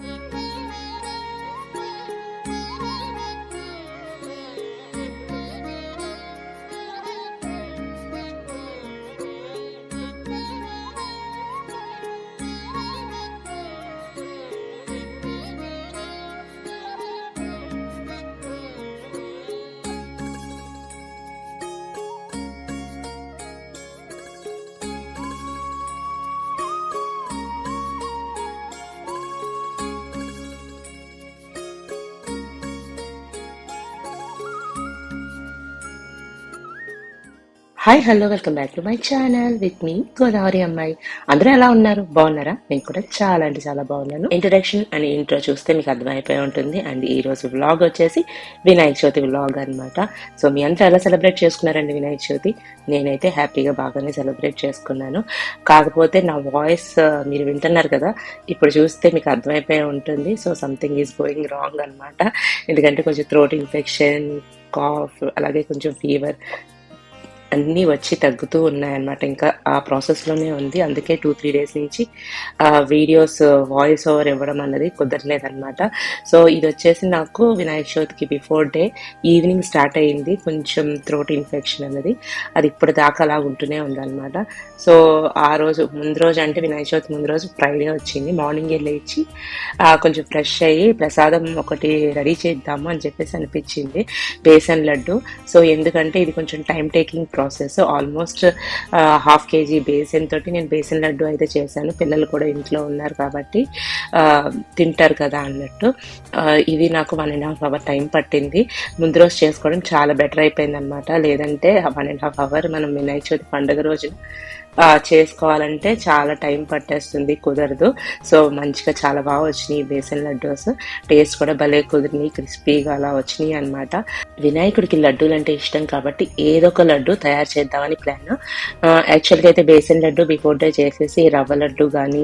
In hi hello welcome back to my channel with me Godavari అమ్మాయి అందరూ ఎలా ఉన్నారు? బాగున్నారా? నేను కూడా చాలా అంటే చాలా బాగున్నాను. ఇంట్రడక్షన్ అని ఇంట్రో చూస్తే మీకు అర్థమైపోయి ఉంటుంది. అండ్ ఈ రోజు వ్లాగ్ వచ్చేసి వినాయక చవితి వ్లాగ్ అన్నమాట. సో మీ అంతా ఎలా సెలబ్రేట్ చేసుకున్నారండి వినాయక చవితి? నేనైతే హ్యాపీగా బాగానే సెలబ్రేట్ చేసుకున్నాను. కాకపోతే నా వాయిస్ మీరు వింటున్నారు కదా ఇప్పుడు చూస్తే మీకు అర్థమైపోయి ఉంటుంది. So something is going wrong అన్నమాట. ఎందుకంటే కొంచెం థ్రోట్ ఇన్ఫెక్షన్ కాఫ్ అలాగే కొంచెం ఫీవర్ అన్నీ వచ్చి తగ్గుతూ ఉన్నాయన్నమాట. ఇంకా ఆ ప్రాసెస్లోనే ఉంది. అందుకే టూ త్రీ డేస్ నుంచి వీడియోస్ వాయిస్ ఓవర్ ఇవ్వడం అన్నది కుదరలేదన్నమాట. సో ఇది వచ్చేసి నాకు వినాయక చవితికి బిఫోర్ డే ఈవినింగ్ స్టార్ట్ అయింది కొంచెం థ్రోట్ ఇన్ఫెక్షన్ అన్నది. అది ఇప్పుడు దాకా అలా ఉంటూనే ఉందన్నమాట. సో ఆ రోజు ముందు రోజు అంటే వినాయక చవితి ముందు రోజు ఫ్రైడే వచ్చింది. మార్నింగ్ లేచి కొంచెం ఫ్రెష్ అయ్యి ప్రసాదం ఒకటి రెడీ చేద్దాము అని చెప్పేసి అనిపించింది. బేసన్ లడ్డు. సో ఎందుకంటే ఇది కొంచెం time taking process almost half KG basin తోటి నేను బేసిన్ లడ్డు అయితే చేశాను. పిల్లలు కూడా ఇంట్లో ఉన్నారు కాబట్టి తింటారు కదా అన్నట్టు. ఇది నాకు one and half hour time పట్టింది. ముందు రోజు చేసుకోవడం చాలా బెటర్ అయిపోయింది అనమాట లేదంటే వన్ అండ్ హాఫ్ అవర్ మనం వినాయక చవితి పండుగ రోజున చేసుకోవాలంటే చాలా టైం పట్టేస్తుంది కుదరదు. సో మంచిగా చాలా బాగా వచ్చినాయి బేసన్ లడ్డూస్. టేస్ట్ కూడా భలే కుదిరినాయి క్రిస్పీగా అలా వచ్చినాయి అనమాట వినాయకుడికి లడ్డూలు అంటే ఇష్టం కాబట్టి ఏదో ఒక లడ్డు తయారు చేద్దామని ప్లాన్. యాక్చువల్గా అయితే బేసన్ లడ్డు బిఫోర్ డే చేసేసి రవ్వ లడ్డు కానీ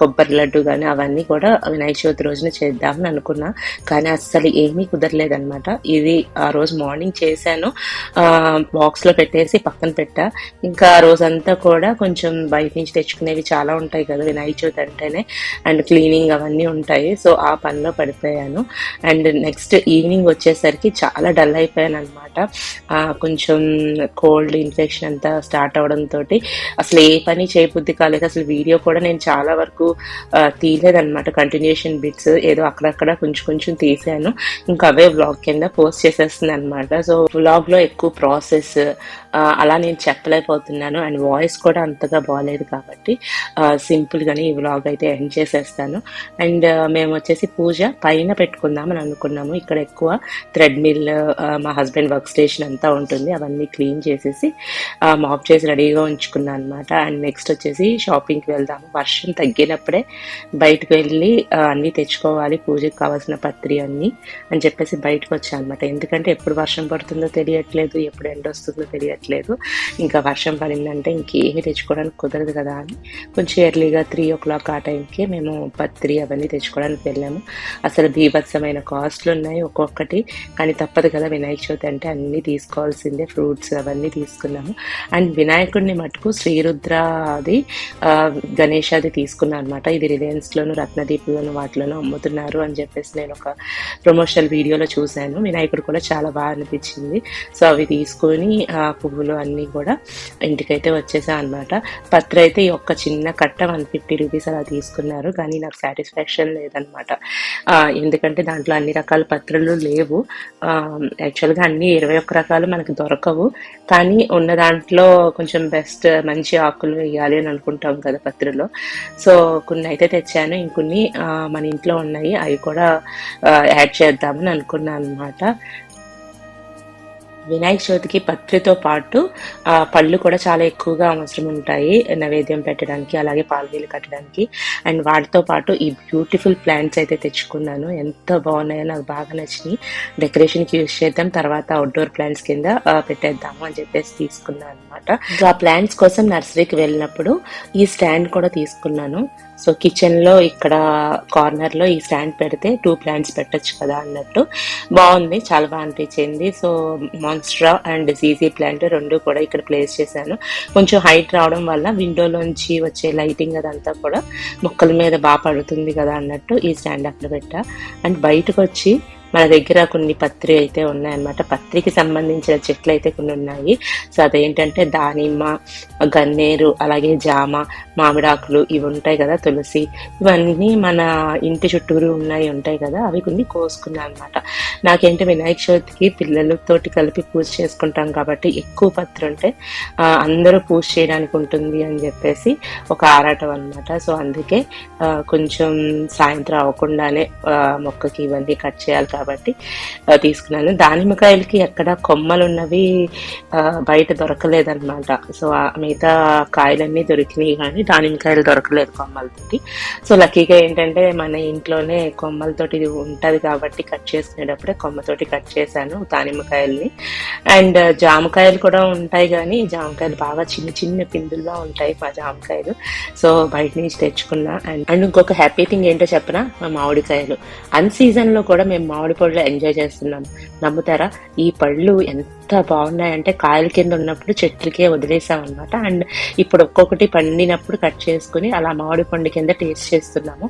కొబ్బరి లడ్డు కానీ అవన్నీ కూడా వినాయక చవితి రోజున చేద్దామని అనుకున్నా. కానీ అస్సలు ఏమీ కుదరలేదనమాట ఇది ఆ రోజు మార్నింగ్ చేశాను. బాక్స్లో పెట్టేసి పక్కన పెట్టా. ఇంకా ఆ రోజంతా కూడా కూడా కొంచెం బయట నుంచి తెచ్చుకునేవి చాలా ఉంటాయి కదా వినాయక చవితి అంటేనే. అండ్ క్లీనింగ్ అవన్నీ ఉంటాయి. సో ఆ పనిలో పడిపోయాను. అండ్ నెక్స్ట్ ఈవినింగ్ వచ్చేసరికి చాలా డల్ అయిపోయాను అనమాట కొంచెం కోల్డ్ ఇన్ఫెక్షన్ అంతా స్టార్ట్ అవడంతో అసలు ఏ పని చేయబుద్ధి కాలేదు. అసలు వీడియో కూడా నేను చాలా వరకు ఆ, కంటిన్యూషన్ బిట్స్ ఏదో అక్కడక్కడ కొంచెం కొంచెం తీసాను. ఇంకా అవే వ్లాగ్ కింద పోస్ట్ చేసేస్తుంది అనమాట సో బ్లాగ్లో ఎక్కువ ప్రాసెస్ అలా నేను చెప్పలేకపోతున్నాను. అండ్ వాయిస్ కూడా అంతగా బాగాలేదు కాబట్టి సింపుల్గానే ఈ వ్లాగ్ అయితే ఎండ్ చేసేస్తాను. అండ్ మేము వచ్చేసి పూజ పైన పెట్టుకుందాం అని అనుకున్నాము. ఇక్కడ ఎక్కువ థ్రెడ్ మిల్ మా హస్బెండ్ వర్క్ స్టేషన్ అంతా ఉంటుంది. అవన్నీ క్లీన్ చేసేసి మాప్ చేసి రెడీగా ఉంచుకున్నాను అనమాట అండ్ నెక్స్ట్ వచ్చేసి షాపింగ్కి వెళ్దాము. వర్షం తగ్గినప్పుడే బయటకు వెళ్ళి అన్నీ తెచ్చుకోవాలి. పూజకి కావాల్సిన పత్రి అన్ని అని చెప్పేసి బయటకు వచ్చాను అనమాట ఎందుకంటే ఎప్పుడు వర్షం పడుతుందో తెలియట్లేదు ఎప్పుడు ఎండ వస్తుందో తెలియట్లేదు. ఇంకా వర్షం పడిందంటే ఇంకేమి తెచ్చుకోవడానికి కుదరదు కదా అని. కొంచెం ఎర్లీగా త్రీ ఓ క్లాక్ ఆ టైంకి మేము పత్రి అవన్నీ తెచ్చుకోవడానికి వెళ్ళాము. అసలు బీభత్సమైన కాస్ట్లు ఉన్నాయి ఒక్కొక్కటి. కానీ తప్పదు కదా వినాయక చవితి అంటే అన్నీ తీసుకోవాల్సిందే. ఫ్రూట్స్ అవన్నీ తీసుకున్నాము. అండ్ వినాయకుడిని మటుకు శ్రీరుద్రాది గణేషాది తీసుకున్నాను అనమాట ఇది రిలయన్స్లోను రత్నదీప్లోను వాటిలోనూ అమ్ముతున్నారు అని చెప్పేసి నేను ఒక ప్రమోషనల్ వీడియోలో చూశాను. వినాయకుడు కూడా చాలా బాగా అనిపించింది. సో అవి తీసుకొని పువ్వులు అన్నీ కూడా ఇంటికైతే వచ్చేసా అనమాట పత్ర అయితే ఈ ఒక్క చిన్న కట్ట వన్ ఫిఫ్టీ రూపీస్ అలా తీసుకున్నారు. కానీ నాకు సాటిస్ఫాక్షన్ లేదనమాట ఎందుకంటే దాంట్లో అన్ని రకాల పత్రలు లేవు. యాక్చువల్గా అన్ని ఇరవై ఒక్క రకాలు మనకు దొరకవు. కానీ ఉన్న దాంట్లో కొంచెం బెస్ట్ మంచి ఆకులు వేయాలి అని అనుకుంటాం కదా పత్రిలో. సో కొన్ని అయితే తెచ్చాను. ఇంకొన్ని మన ఇంట్లో ఉన్నాయి. అవి కూడా యాడ్ చేద్దామని అనుకున్నాను అనమాట వినాయక చవితికి పత్రితో పాటు ఆ, పళ్ళు కూడా చాలా ఎక్కువగా అవసరం ఉంటాయి నైవేద్యం పెట్టడానికి అలాగే పాల్వీలు కట్టడానికి. అండ్ వాటితో పాటు ఈ బ్యూటిఫుల్ ప్లాంట్స్ అయితే తెచ్చుకున్నాను. ఎంత బాగున్నాయో నాకు బాగా నచ్చినాయి. డెకరేషన్కి యూజ్ చేద్దాం తర్వాత అవుట్డోర్ ప్లాంట్స్ కింద పెట్టేద్దాము అని చెప్పేసి తీసుకున్నాను. అనమాట ఆ ప్లాంట్స్ కోసం నర్సరీకి వెళ్ళినప్పుడు ఈ స్టాండ్ కూడా తీసుకున్నాను. సో కిచెన్లో ఇక్కడ కార్నర్లో ఈ స్టాండ్ పెడితే టూ ప్లాంట్స్ పెట్టొచ్చు కదా అన్నట్టు. బాగుంది చాలా బాగా అనిపించింది. సో మాన్స్ట్రా అండ్ సీజీ ప్లాంట్ రెండు కూడా ఇక్కడ ప్లేస్ చేశాను. కొంచెం హైట్ రావడం వల్ల విండోలోంచి వచ్చే లైటింగ్ అదంతా కూడా మొక్కల మీద బాగా పడుతుంది కదా అన్నట్టు ఈ స్టాండ్ అక్కడ పెట్టా. అండ్ బయటకు వచ్చి మన దగ్గర కొన్ని పత్రి అయితే ఉన్నాయన్నమాట. పత్రికి సంబంధించిన చెట్లు అయితే కొన్ని ఉన్నాయి. సో అదేంటంటే దానిమ్మ గన్నేరు అలాగే జామ మామిడాకులు ఇవి ఉంటాయి కదా తులసి. ఇవన్నీ మన ఇంటి చుట్టూరు ఉన్నాయి ఉంటాయి కదా. అవి కొన్ని కోసుకున్నాను అనమాట నాకేంటి వినాయక చవితికి పిల్లలతోటి కలిపి పూజ చేసుకుంటాం కాబట్టి ఎక్కువ పత్రి ఉంటే అందరూ పూజ చేయడానికి ఉంటుంది అని చెప్పేసి ఒక ఆరాటం అనమాట సో అందుకే కొంచెం సాయంత్రం అవ్వకుండానే మొక్కకి ఇవన్నీ కట్ చేయాలి కాబట్టి కాబట్టి తీసుకున్నాను. దానిమ్మకాయలకి ఎక్కడ కొమ్మలు ఉన్నవి బయట దొరకలేదన్నమాట. సో ఆ మిగతా కాయలన్నీ దొరికినాయి కానీ దానిమ్మకాయలు దొరకలేదు కొమ్మలతోటి. సో లక్కీగా ఏంటంటే మన ఇంట్లోనే కొమ్మలతోటి ఉంటుంది ఉంటది కాబట్టి కట్ చేసుకునేటప్పుడే కొమ్మతోటి కట్ చేశాను దానిమ్మకాయల్ని. అండ్ జామకాయలు కూడా ఉంటాయి కానీ జామకాయలు బాగా చిన్న చిన్న పిందుల్లో ఉంటాయి మా జామకాయలు. సో బయట నుంచి తెచ్చుకున్నా. అండ్ అండ్ ఇంకొక హ్యాపీ థింగ్ ఏంటో చెప్పనా? మా మామిడికాయలు. అన్ సీజన్లో కూడా మేము మామిడి పళ్ళు ఎంజాయ్ చేస్తున్నాం. నమ్ముతారా? ఈ పళ్ళు ఎంత ఎంత బాగున్నాయంటే కాయల కింద ఉన్నప్పుడు చెట్లకే వదిలేసామన్నమాట. అండ్ ఇప్పుడు ఒక్కొక్కటి పండినప్పుడు కట్ చేసుకుని అలా మామిడి పండు కింద టేస్ట్ చేస్తున్నాము.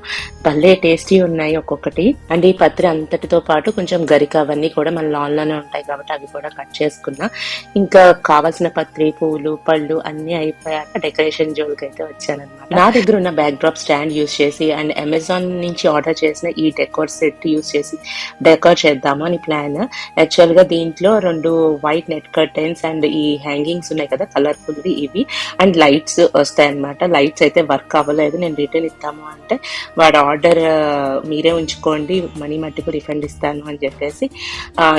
భలే టేస్టీ ఉన్నాయి ఒక్కొక్కటి. అండ్ ఈ పత్రి అంతటితో పాటు కొంచెం గరిక అవన్నీ కూడా మన లాన్లోనే ఉంటాయి కాబట్టి అవి కూడా కట్ చేసుకున్నా. ఇంకా కావాల్సిన పత్రి పూలు పళ్ళు అన్ని అయిపోయాక డెకరేషన్ జోలికి అయితే వచ్చానమాట నా దగ్గర ఉన్న బ్యాక్ డ్రాప్ స్టాండ్ యూస్ చేసి అండ్ అమెజాన్ నుంచి ఆర్డర్ చేసిన ఈ డెకోర్ సెట్ యూస్ చేసి డెకోర్ చేద్దాము అని ప్లాన్ యాక్చువల్గా దీంట్లో రెండు వైట్ నెట్ కర్టెన్స్ అండ్ ఈ హ్యాంగింగ్స్ ఉన్నాయి కదా కలర్ఫుల్ ఇవి. అండ్ లైట్స్ వస్తాయి అనమాట లైట్స్ అయితే వర్క్ అవ్వలేదు. నేను రిటర్న్ ఇస్తాము అంటే వాడు ఆర్డర్ మీరే ఉంచుకోండి మనీ మట్టుకు రిఫండ్ ఇస్తాను అని చెప్పేసి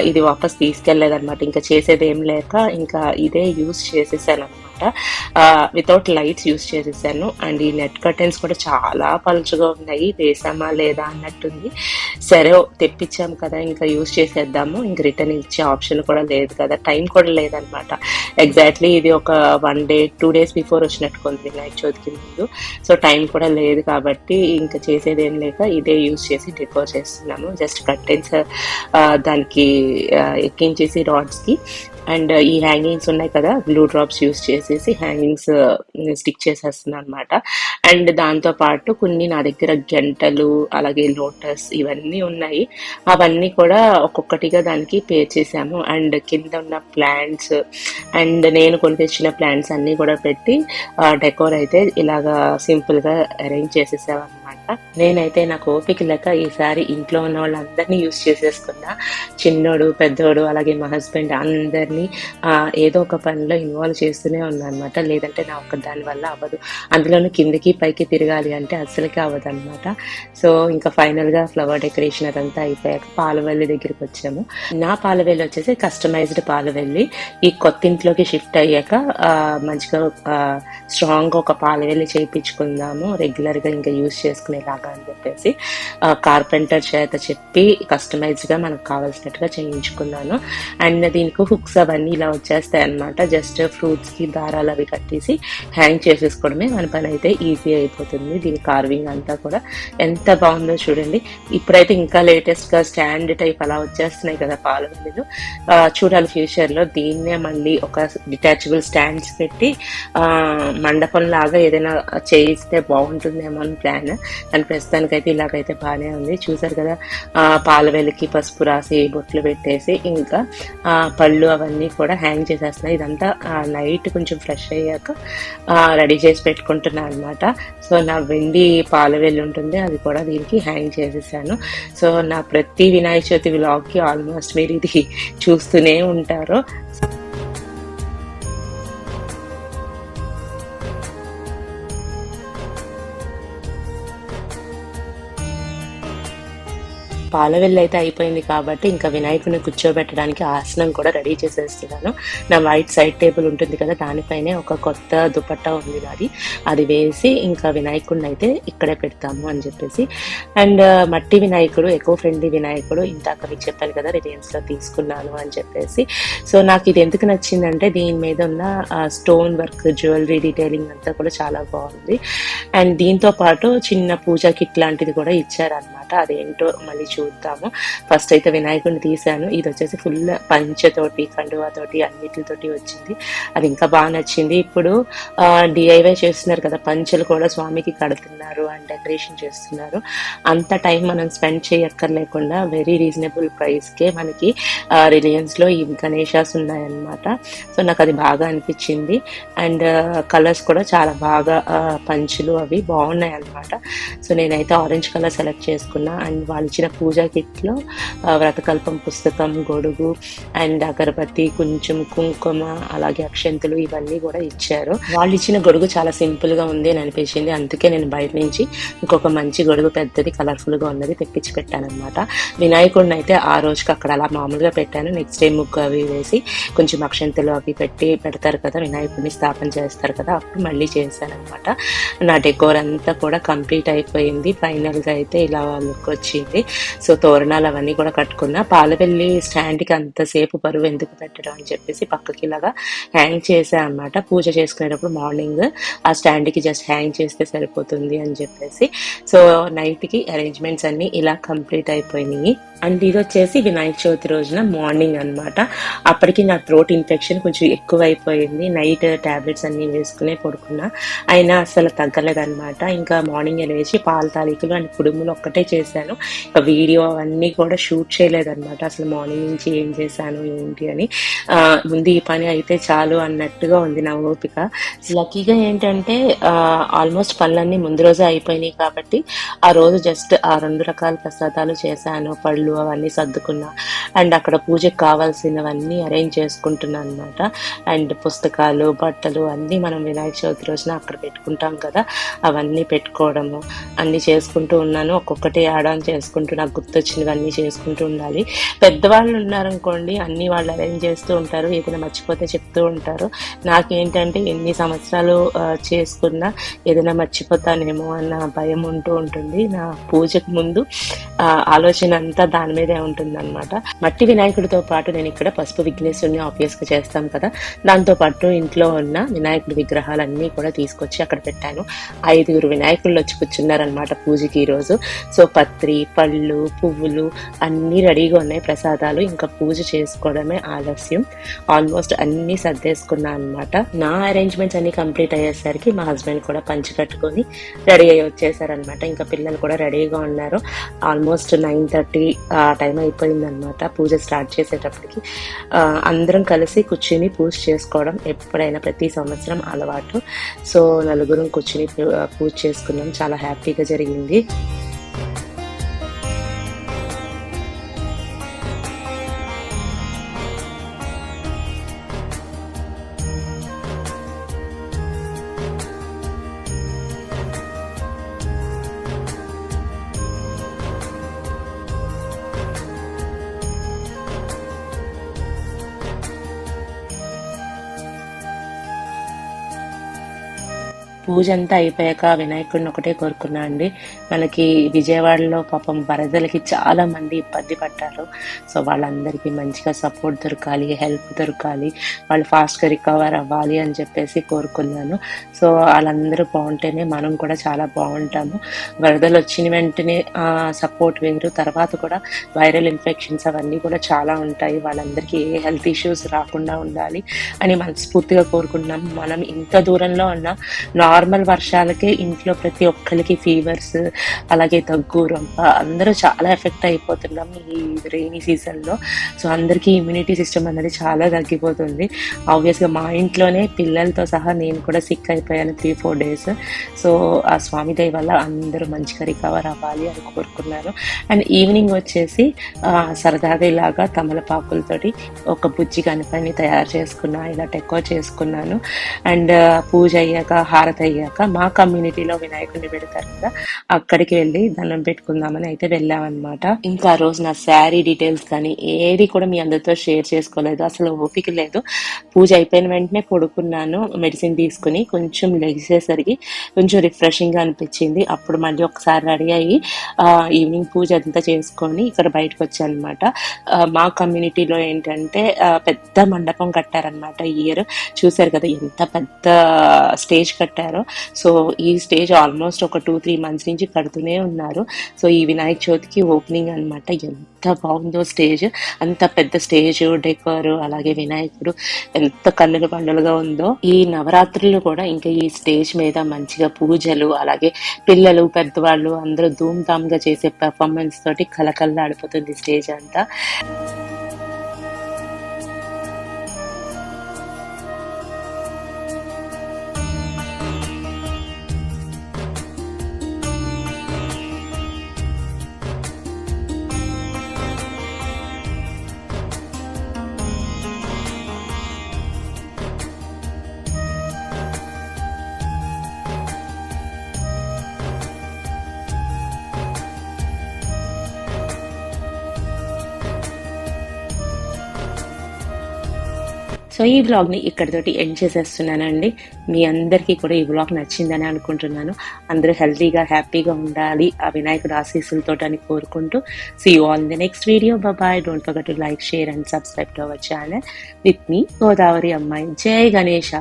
ఇది వాపస్ తీసుకెళ్ళేదన్నమాట ఇంకా చేసేది ఏం లేక ఇంకా ఇదే యూస్ చేసేసాను. అనమాట వితౌట్ లైట్స్ యూస్ చేసేసాను. అండ్ ఈ నెట్ కర్టెన్స్ కూడా చాలా పలుచగా ఉన్నాయి. వేసామా లేదా అన్నట్టుంది. సరే తెప్పించాం కదా ఇంకా యూస్ చేసేద్దాము. ఇంక రిటర్న్ ఇచ్చే ఆప్షన్ కూడా లేదు కదా టైం కూడా లేదనమాట ఎగ్జాక్ట్లీ ఇది ఒక one day two days before వచ్చినట్టు కొంది వినాయక చవితికి ముందు. సో టైం కూడా లేదు కాబట్టి ఇంకా చేసేది ఏం లేక ఇదే యూస్ చేసి డెకోర్ చేస్తున్నాము. జస్ట్ కర్టెన్స్ దానికి ఎక్కించేసి రాడ్స్కి అండ్ ఈ హ్యాంగింగ్స్ ఉన్నాయి కదా గ్లూ డ్రాప్స్ యూస్ చేసేసి హ్యాంగింగ్స్ స్టిక్ చేసేస్తున్నాను అనమాట అండ్ దాంతో పాటు కొన్ని నా దగ్గర గంటలు అలాగే లోటస్ ఇవన్నీ ఉన్నాయి. అవన్నీ కూడా ఒక్కొక్కటిగా దానికి పే చేశాము. అండ్ కింద ఉన్న ప్లాంట్స్ అండ్ నేను కొని తెచ్చిన ప్లాంట్స్ అన్ని కూడా పెట్టి డెకోర్ అయితే ఇలాగా సింపుల్గా అరేంజ్ చేసేసామన్నమాట. నేనైతే నాకు ఓపిక లేక ఈసారి ఇంట్లో ఉన్న వాళ్ళందరినీ యూస్ చేసేసుకున్నా. చిన్నోడు పెద్దోడు అలాగే మా హస్బెండ్ అందరినీ ఏదో ఒక పనిలో ఇన్వాల్వ్ చేస్తూనే ఉన్నానమాట. లేదంటే నా ఒక్క దాని వల్ల అవ్వదు. అందులోనూ కిందకి పైకి తిరగాలి అంటే అస్సలకి అవ్వదు అనమాట సో ఇంకా ఫైనల్గా ఫ్లవర్ డెకరేషన్ అదంతా అయిపోయాక పాలవెల్లి దగ్గరికి వచ్చాము. నా పాలవెల్లి వచ్చేసి కస్టమైజ్డ్ పాలవెల్లి. ఈ కొత్త ఇంట్లోకి షిఫ్ట్ అయ్యాక మంచిగా స్ట్రాంగ్గా ఒక పాలవెల్లి చేయించుకుందాము. రెగ్యులర్గా ఇంకా యూస్ లాగా అని చెప్పేసి కార్పెంటర్ చేత చెప్పి కస్టమైజ్గా మనకు కావాల్సినట్టుగా చేయించుకున్నాను. అండ్ దీనికి హుక్స్ అవన్నీ ఇలా వచ్చేస్తాయి అనమాట జస్ట్ ఫ్రూట్స్కి దారాలు అవి కట్టేసి హ్యాంగ్ చేసేసుకోవడమే మన పని అయితే ఈజీ అయిపోతుంది. దీని కార్వింగ్ అంతా కూడా ఎంత బాగుందో చూడండి. ఇప్పుడైతే ఇంకా లేటెస్ట్గా స్టాండ్ టైప్ అలా వచ్చేస్తున్నాయి కదా పాల వెల్లులు చూడాలి ఫ్యూచర్లో దీన్నే మళ్ళీ ఒక డిటాచబుల్ స్టాండ్స్ పెట్టి మండపం లాగా ఏదైనా చేయిస్తే బాగుంటుందేమో అని ప్లాన్ కానీ ప్రస్తుతానికైతే ఇలాగైతే బాగానే ఉంది. చూసారు కదా పాల వెలికి పసుపు రాసి బొట్లు పెట్టేసి ఇంకా పళ్ళు అవన్నీ కూడా హ్యాంగ్ చేసేస్తున్నాయి. ఇదంతా నైట్ కొంచెం ఫ్రెష్ అయ్యాక రెడీ చేసి పెట్టుకుంటున్నాను అనమాట సో నా వెండి పాల వెల్లి ఉంటుంది. అది కూడా దీనికి హ్యాంగ్ చేసేసాను. సో నా ప్రతి వినాయక చవితి వ్లాగ్కి ఆల్మోస్ట్ మీరు ఇది చూస్తూనే ఉంటారు. పాలవెల్లి అయితే అయిపోయింది కాబట్టి ఇంకా వినాయకుని కూర్చోబెట్టడానికి ఆసనం కూడా రెడీ చేసేస్తున్నాను. నా వైట్ సైడ్ టేబుల్ ఉంటుంది కదా దానిపైనే ఒక కొత్త దుపట్టా ఉంది నాది. అది వేసి ఇంకా వినాయకుడిని అయితే ఇక్కడే పెడతాము అని చెప్పేసి. అండ్ మట్టి వినాయకుడు ఎకో ఫ్రెండ్లీ వినాయకుడు ఇందాక మీకు చెప్పాను కదా రిలయన్స్లో తీసుకున్నాను అని చెప్పేసి. సో నాకు ఇది ఎందుకు నచ్చిందంటే దీని మీద ఉన్న స్టోన్ వర్క్ జ్యువెలరీ డీటెయిలింగ్ అంతా కూడా చాలా బాగుంది. అండ్ దీంతో పాటు చిన్న పూజా కిట్ లాంటిది కూడా ఇచ్చారనమాట అదేంటో మళ్ళీ చూద్దాము. ఫస్ట్ అయితే వినాయకుడిని తీశాను. ఇది వచ్చేసి ఫుల్ పంచతోటి కండువాతోటి అన్నిటితోటి వచ్చింది. అది ఇంకా బాగా నచ్చింది. ఇప్పుడు డిఐవై చేస్తున్నారు కదా పంచలు కూడా స్వామికి కడుతున్నారు అండ్ డెకరేషన్ చేస్తున్నారు. అంత టైం మనం స్పెండ్ చేయక్కర్లేకుండా వెరీ రీజనబుల్ ప్రైస్కే మనకి రిలయన్స్లో ఈ గణేషాస్ ఉన్నాయన్నమాట. సో నాకు అది బాగా అనిపించింది. అండ్ కలర్స్ కూడా చాలా బాగా పంచులు అవి బాగున్నాయి అన్నమాట సో నేనైతే ఆరెంజ్ కలర్ సెలెక్ట్ చేసుకున్నా. అండ్ వాళ్ళు ఇచ్చిన పూజ కిట్లో వ్రతకల్పం పుస్తకం గొడుగు అండ్ అగరబత్తి కొంచెం కుంకుమ అలాగే అక్షంతులు ఇవన్నీ కూడా ఇచ్చారు. వాళ్ళు ఇచ్చిన గొడుగు చాలా సింపుల్గా ఉంది అని అనిపించింది. అందుకే నేను బయట నుంచి ఇంకొక మంచి గొడుగు పెద్దది కలర్ఫుల్గా ఉన్నది తెప్పించి పెట్టాను అనమాట వినాయకుడిని అయితే ఆ రోజుకి అక్కడ అలా మామూలుగా పెట్టాను. నెక్స్ట్ డే ముగ్గు అవి వేసి కొంచెం అక్షంతలు అవి పెట్టి పెడతారు కదా వినాయకుడిని స్థాపన చేస్తారు కదా అప్పుడు మళ్ళీ చేశాను అనమాట నా డెకోర్ అంతా కూడా కంప్లీట్ అయిపోయింది. ఫైనల్గా అయితే ఇలా లుక్ వచ్చింది. సో తోరణాలు అవన్నీ కూడా కట్టుకున్నా పాలవెల్లి స్టాండ్కి అంతసేపు బరువు ఎందుకు పెట్టడం అని చెప్పేసి పక్కకి ఇలాగా హ్యాంగ్ చేసా అనమాట పూజ చేసుకునేటప్పుడు మార్నింగ్ ఆ స్టాండ్కి జస్ట్ హ్యాంగ్ చేస్తే సరిపోతుంది అని చెప్పేసి. సో నైట్కి అరేంజ్మెంట్స్ అన్ని ఇలా కంప్లీట్ అయిపోయినాయి. అండ్ ఇది వచ్చేసి వినాయక చవితి రోజున మార్నింగ్ అనమాట అప్పటికి నా థ్రోట్ ఇన్ఫెక్షన్ కొంచెం ఎక్కువ అయిపోయింది నైట్ టాబ్లెట్స్ అన్ని వేసుకునే పడుకున్నా. అయినా అసలు తగ్గలేదన్నమాట. ఇంకా మార్నింగ్ లేచి పాల తాలికలు అండ్ కుడుములు ఒక్కటే చేశాను. ఇంకా వీడియో అవన్నీ కూడా షూట్ చేయలేదన్నమాట. అసలు మార్నింగ్ నుంచి ఏం చేశాను ఏంటి అని. ముందు ఈ పని అయితే చాలు అన్నట్టుగా ఉంది నా ఓపిక. లక్కీగా ఏంటంటే ఆల్మోస్ట్ పనులన్నీ ముందు రోజే అయిపోయినాయి కాబట్టి ఆ రోజు జస్ట్ ఆ రెండు రకాల ప్రసాదాలు చేశాను పళ్ళు అవన్నీ సర్దుకున్నా. అండ్ అక్కడ పూజకు కావాల్సినవన్నీ అరేంజ్ చేసుకుంటున్నాను అనమాట అండ్ పుస్తకాలు బట్టలు అన్నీ మనం వినాయక చవితి రోజున అక్కడ పెట్టుకుంటాం కదా అవన్నీ పెట్టుకోవడము అన్నీ చేసుకుంటూ ఉన్నాను. ఒక్కొక్కటి యాడ్ ఆన్ చేసుకుంటూ నాకు గుర్తొచ్చినవన్నీ చేసుకుంటూ ఉండాలి. పెద్దవాళ్ళు ఉన్నారనుకోండి అన్ని వాళ్ళు అరేంజ్ చేస్తూ ఉంటారు ఏదైనా మర్చిపోతే చెప్తూ ఉంటారు. నాకేంటంటే ఎన్ని సంవత్సరాలు చేసుకున్నా ఏదైనా మర్చిపోతానేమో అన్న భయం ఉంటూ ఉంటుంది. నా పూజకు ముందు ఆలోచన అంతా దాని మీదే ఉంటుంది అనమాట మట్టి వినాయకుడితో పాటు నేను ఇక్కడ పసుపు విఘ్నేశ్వరుని ఆబ్వియస్గా చేస్తాం కదా. దాంతో పాటు ఇంట్లో ఉన్న వినాయకుడి విగ్రహాలన్నీ కూడా తీసుకొచ్చి అక్కడ పెట్టాను. ఐదుగురు వినాయకుళ్ళు వచ్చి కూర్చున్నారనమాట పూజకి ఈరోజు. సో పత్రి పళ్ళు పువ్వులు అన్నీ రెడీగా ఉన్నాయి ప్రసాదాలు. ఇంకా పూజ చేసుకోవడమే ఆలస్యం. ఆల్మోస్ట్ అన్నీ సర్దేసుకున్నా అనమాట నా అరేంజ్మెంట్స్ అన్ని కంప్లీట్ అయ్యేసరికి మా హస్బెండ్ కూడా పంచి కట్టుకొని రెడీ అయ్యి వచ్చేసారనమాట ఇంకా పిల్లలు కూడా రెడీగా ఉన్నారు. ఆల్మోస్ట్ నైన్ థర్టీ ఆ టైం అయిపోయింది అనమాట పూజ స్టార్ట్ చేసేటప్పటికి. అందరం కలిసి కూర్చుని పూజ చేసుకోవడం ఎప్పుడైనా ప్రతి సంవత్సరం అలవాటు. సో నలుగురం కూర్చుని పూ- పూజ చేసుకున్నాం. చాలా హ్యాపీగా జరిగింది. పూజ అంతా అయిపోయాక వినాయకుడిని ఒకటే కోరుకున్నా అండి. మనకి విజయవాడలో పాపం వరదలకి చాలా మంది ఇబ్బంది పడ్డారు. సో వాళ్ళందరికీ మంచిగా సపోర్ట్ దొరకాలి హెల్ప్ దొరకాలి వాళ్ళు ఫాస్ట్గా రికవర్ అవ్వాలి అని చెప్పేసి కోరుకున్నాను. సో వాళ్ళందరూ బాగుంటేనే మనం కూడా చాలా బాగుంటాము. వరదలు వచ్చిన వెంటనే సపోర్ట్ వేరు. తర్వాత కూడా వైరల్ ఇన్ఫెక్షన్స్ అవన్నీ కూడా చాలా ఉంటాయి. వాళ్ళందరికీ ఏ హెల్త్ ఇష్యూస్ రాకుండా ఉండాలి అని మనస్ఫూర్తిగా కోరుకుంటున్నాం మనం ఇంత దూరంలో ఉన్న నార్మల్ వర్షాలకే ఇంట్లో ప్రతి ఒక్కరికి ఫీవర్స్ అలాగే దగ్గు రొంప అందరూ చాలా ఎఫెక్ట్ అయిపోతున్నాం ఈ రెయినీ సీజన్లో సో అందరికీ ఇమ్యూనిటీ సిస్టమ్ అనేది చాలా తగ్గిపోతుంది. ఆబ్వియస్గా మా ఇంట్లోనే పిల్లలతో సహా నేను కూడా సిక్ అయిపోయాను త్రీ ఫోర్ డేస్ సో ఆ స్వామి దయ వల్ల అందరూ మంచిగా రికవర్ అవ్వాలి అని కోరుకున్నాను. అండ్ ఈవినింగ్ వచ్చేసి సరదాగా ఇలాగా తమలపాకులతోటి ఒక బుజ్జి కనిపని తయారు చేసుకున్నా ఇలా టెక్కో చేసుకున్నాను. అండ్ పూజ అయ్యాక హారతి అయ్యాక మా కమ్యూనిటీలో వినాయకుడిని పెడతారు కదా అక్కడికి వెళ్ళి దండం పెట్టుకుందామని అయితే వెళ్ళామన్నమాట. ఇంకా ఆ రోజు నా శారీ డీటెయిల్స్ కానీ ఏది కూడా మీ అందరితో షేర్ చేసుకోలేదు. అసలు ఓపిక లేదు. పూజ అయిపోయిన వెంటనే పడుకున్నాను మెడిసిన్ తీసుకుని కొంచెం లెగిసేసరికి కొంచెం రిఫ్రెషింగ్గా అనిపించింది. అప్పుడు మళ్ళీ ఒకసారి రెడీ అయ్యి ఈవినింగ్ పూజ అంతా చేసుకొని ఇక్కడ బయటకు వచ్చాను అనమాట మా కమ్యూనిటీలో ఏంటంటే పెద్ద మండపం కట్టారనమాట ఇయర్ చూసారు కదా ఎంత పెద్ద స్టేజ్ కట్టారు. సో ఈ స్టేజ్ ఆల్మోస్ట్ ఒక టూ త్రీ మంత్స్ నుంచి కడుతూనే ఉన్నారు. సో ఈ వినాయక చవితికి ఓపెనింగ్ అన్నమాట. ఎంత బాగుందో స్టేజ్. అంత పెద్ద స్టేజ్ డెకోర్ అలాగే వినాయకుడు ఎంత కన్నుల పండుగగా ఉందో. ఈ నవరాత్రులు కూడా ఇంకా ఈ స్టేజ్ మీద మంచిగా పూజలు అలాగే పిల్లలు పెద్దవాళ్ళు అందరూ ధూమ్ ధామ్గా చేసే పెర్ఫార్మెన్స్ తోటి కలకల్లాడిపోతుంది స్టేజ్ అంతా. సో ఈ వ్లాగ్ని ఇక్కడితోటి ఎండ్ చేసేస్తున్నానండి. మీ అందరికీ కూడా ఈ బ్లాగ్ నచ్చిందని అనుకుంటున్నాను. అందరూ హెల్తీగా హ్యాపీగా ఉండాలి ఆ వినాయకుడు ఆశీస్సులతో అని కోరుకుంటూ. See you all the next video bye don't forget to like share and subscribe to our channel with me Godavari అమ్మాయి జై గణేష